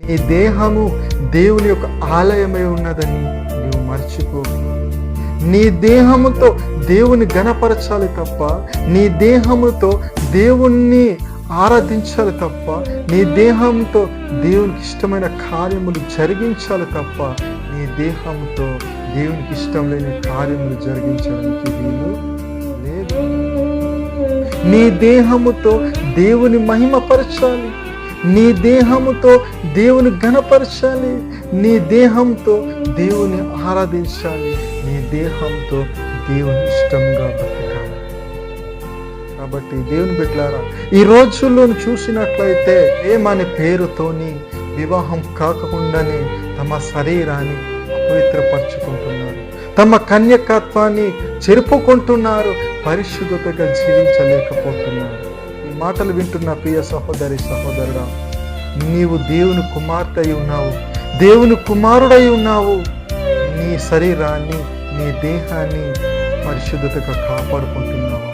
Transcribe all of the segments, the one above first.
నీ దేహము దేవుని యొక్క ఆలయమై ఉన్నదని నీవు మర్చిపో. నీ దేహముతో దేవుని గణపరచాలి తప్ప నీ దేహముతో దేవుణ్ణి ఆరాధించాలి తప్ప నీ దేహంతో దేవునికి ఇష్టమైన కార్యములు జరిగించాలి తప్ప నీ దేహంతో దేవునికి ఇష్టం లేని కార్యములు జరిగించడానికి వీలు నీ దేహముతో దేవుని మహిమపరచాలి. నీ దేహముతో దేవుని ఘనపరచాలి. నీ దేహంతో దేవుని ఆరాధించాలి. నీ దేహంతో దేవుని ఇష్టంగా బ్రతకాలి. కాబట్టి దేవుని బిడ్డలారా ఈ రోజుల్లో చూసినట్లయితే ఏమనే పేరుతోని వివాహం కాకుండానే తమ శరీరాన్ని అపవిత్రపరచుకుంటున్నారు. తమ కన్యకత్వాన్ని చెరుపుకుంటున్నారు పరిశుద్ధతగా జీవించలేకపోతున్నారు. ఈ మాటలు వింటున్న ప్రియ సహోదరి సహోదరుడా నీవు దేవుని కుమార్తె అయి ఉన్నావు దేవుని కుమారుడై ఉన్నావు. నీ శరీరాన్ని నీ దేహాన్ని పరిశుద్ధతగా కాపాడుకుంటున్నావా?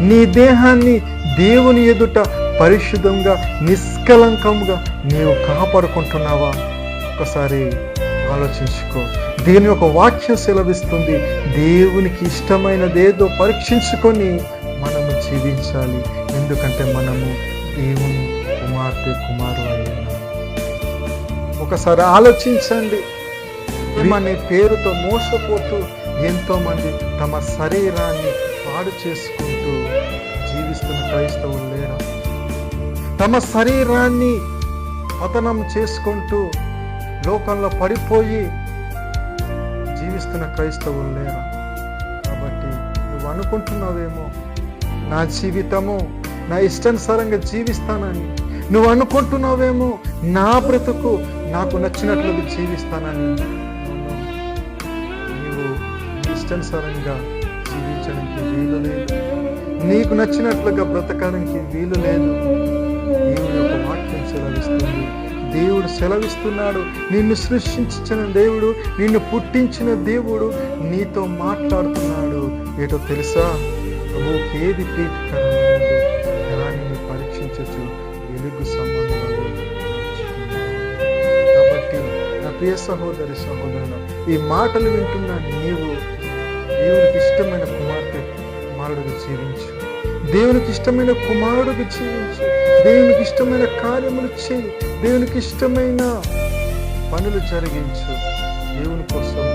నీ దేహాన్ని దేవుని ఎదుట పరిశుద్ధంగా నిష్కలంకంగా నీవు కాపాడుకుంటున్నావా? ఒకసారి ఆలోచించుకో. దీని యొక్క వాక్యం సెలవిస్తుంది. దేవునికి ఇష్టమైనదేదో పరీక్షించుకొని మనము జీవించాలి. ఎందుకంటే మనము దేవుని కుమార్తె కుమారు అయ్యాము ఒకసారి ఆలోచించండి. అనే పేరుతో మోసపోతూ ఎంతోమంది తమ శరీరాన్ని పాడు చేసుకుంటూ జీవిస్తున్న క్రైస్తవులు లేరా? తమ శరీరాన్ని పతనం చేసుకుంటూ లోకంలో పడిపోయి జీవిస్తున్న క్రైస్తవులు లేరా? కాబట్టి నువ్వు అనుకుంటున్నావేమో? నా జీవితము నా ఇష్టానుసారంగా జీవిస్తానని. నువ్వు అనుకుంటున్నావేమో? నా బ్రతుకు నాకు నచ్చినట్లుగా జీవిస్తానని. నీవు ఇష్టానుసారంగా జీవించడానికి వీలు లేదు. నీకు నచ్చినట్లుగా బ్రతకడానికి వీలు లేదు. దేవుని యొక్క వాక్యం సెలవిస్తుంది. దేవుడు సెలవిస్తున్నాడు. నిన్ను సృష్టించిన దేవుడు నిన్ను పుట్టించిన దేవుడు నీతో మాట్లాడుతున్నాడు. ఏటో తెలుసా? ప్రభువుకి ఏది ప్రీతికరమైనది దానిని పరీక్షించచ్చు. వెలుగు సంబంధాలు కాబట్టి నా ప్రియ సహోదరి సహోదరుల ఈ మాటలు వింటున్న నీవు దేవునికి ఇష్టమైన కుమార్తె కుమారుడికి జీవించు. దేవునికి ఇష్టమైన కుమారుడికి జీవించి దేవునికి ఇష్టమైన కార్యములు చేయి. దేవునికి ఇష్టమైన పనులు జరిగించు. దేవుని కోసం